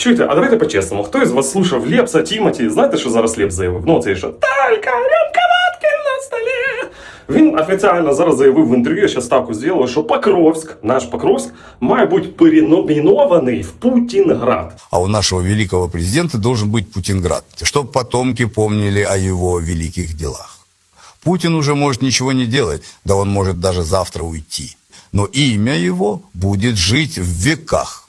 Чуєте, а давайте по-чесному. Хто із вас слушав Лепса, Тімоті? Знаєте, що зараз Лепс заявив? Ну, це що Талька, рюмка водки на столі. Він офіційно зараз заявив в інтерв'ю, я ще ставку зробив, що Покровськ, наш Покровськ, має бути переномінований в Путінград. А у нашего великого президента должен быть Путинград, чтобы потомки помнили о его великих делах. Путин уже может ничего не делать, да он может даже завтра уйти. Но имя его будет жить в веках.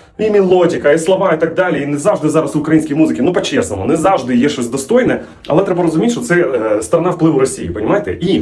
І мелодіка, і слова, і так далі. І не завжди зараз українській музики, ну по-чесному, не завжди є щось достойне, але треба розуміти, що це е, сторона впливу Росії, понімаєте? І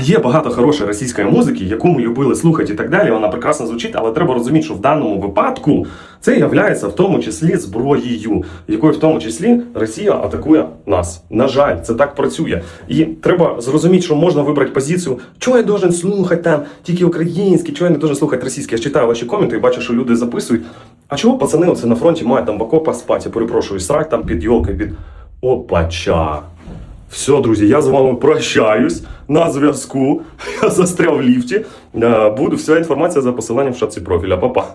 Є багато хорошої російської музики, яку ми любили слухати і так далі. Вона прекрасно звучить, але треба розуміти, що в даному випадку це є в тому числі зброєю, якою в тому числі Росія атакує нас. На жаль, це так працює. І треба зрозуміти, що можна вибрати позицію, чого я должен слухати там тільки український, чого я не должен слухати російський. Я читаю ваші коменти і бачу, що люди записують. А чого пацани оце на фронті мають там в окопах спати, я перепрошую, срать там під йолки, під опача. Все, друзі, я з вами прощаюсь на зв'язку. Я застряв в ліфті. Е, Буду вся інформація за посиланням в шапці профіля. Па-па.